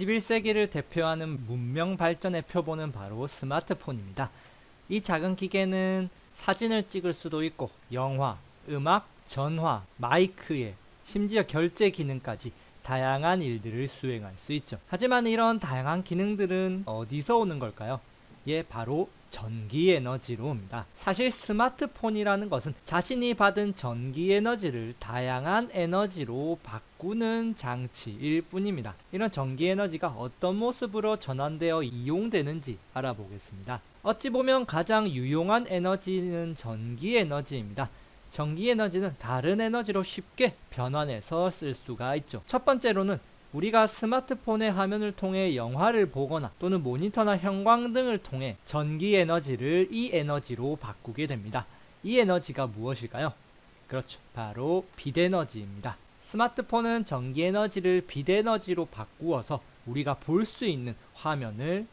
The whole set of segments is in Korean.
21세기를 대표하는 문명 발전의 표본은 바로 스마트폰입니다. 이 작은 기계는 사진을 찍을 수도 있고 영화, 음악, 전화, 마이크에 심지어 결제 기능까지 다양한 일들을 수행할 수 있죠. 하지만 이런 다양한 기능들은 어디서 오는 걸까요? 예, 바로 전기 에너지로 옵니다. 사실 스마트폰이라는 것은 자신이 받은 전기 에너지를 다양한 에너지로 바꾸는 장치일 뿐입니다. 이런 전기 에너지가 어떤 모습으로 전환되어 이용되는지 알아보겠습니다. 어찌 보면 가장 유용한 에너지는 전기 에너지입니다. 전기 에너지는 다른 에너지로 쉽게 변환해서 쓸 수가 있죠. 첫 번째로는 우리가 스마트폰의 화면을 통해 영화를 보거나 또는 모니터나 형광등을 통해 전기 에너지를 이 에너지로 바꾸게 됩니다. 이 에너지가 무엇일까요? 그렇죠. 바로 빛 에너지입니다. 스마트폰은 전기 에너지를 빛 에너지로 바꾸어서 우리가 볼 수 있는 화면을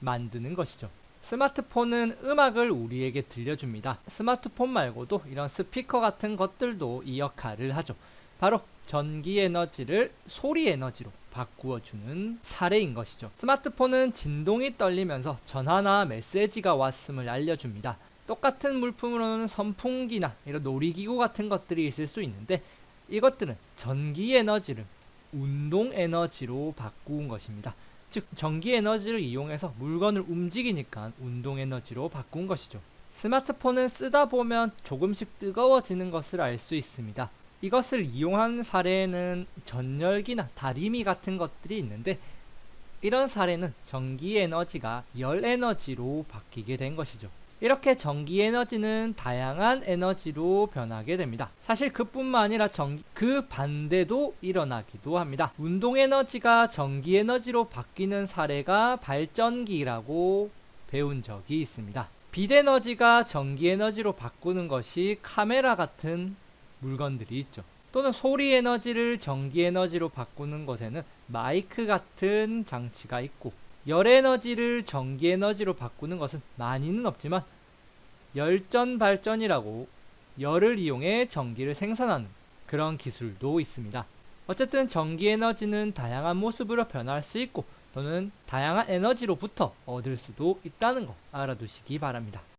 만드는 것이죠. 스마트폰은 음악을 우리에게 들려줍니다. 스마트폰 말고도 이런 스피커 같은 것들도 이 역할을 하죠. 바로 전기 에너지를 소리 에너지로 바꾸어 주는 사례인 것이죠. 스마트폰은 진동이 떨리면서 전화나 메시지가 왔음을 알려줍니다. 똑같은 물품으로는 선풍기나 이런 놀이기구 같은 것들이 있을 수 있는데 이것들은 전기 에너지를 운동 에너지로 바꾸은 것입니다. 즉 전기 에너지를 이용해서 물건을 움직이니까 운동 에너지로 바꾼 것이죠. 스마트폰은 쓰다 보면 조금씩 뜨거워지는 것을 알 수 있습니다. 이것을 이용한 사례에는 전열기나 다리미 같은 것들이 있는데 이런 사례는 전기 에너지가 열 에너지로 바뀌게 된 것이죠. 이렇게 전기 에너지는 다양한 에너지로 변하게 됩니다. 사실 그뿐만 아니라 전기, 그 반대도 일어나기도 합니다. 운동 에너지가 전기 에너지로 바뀌는 사례가 발전기라고 배운 적이 있습니다. 빛 에너지가 전기 에너지로 바꾸는 것이 카메라 같은 물건들이 있죠. 또는 소리 에너지를 전기 에너지로 바꾸는 것에는 마이크 같은 장치가 있고 열 에너지를 전기 에너지로 바꾸는 것은 많이는 없지만 열전 발전이라고 열을 이용해 전기를 생산하는 그런 기술도 있습니다. 어쨌든 전기 에너지는 다양한 모습으로 변할 수 있고 또는 다양한 에너지로부터 얻을 수도 있다는 거 알아두시기 바랍니다.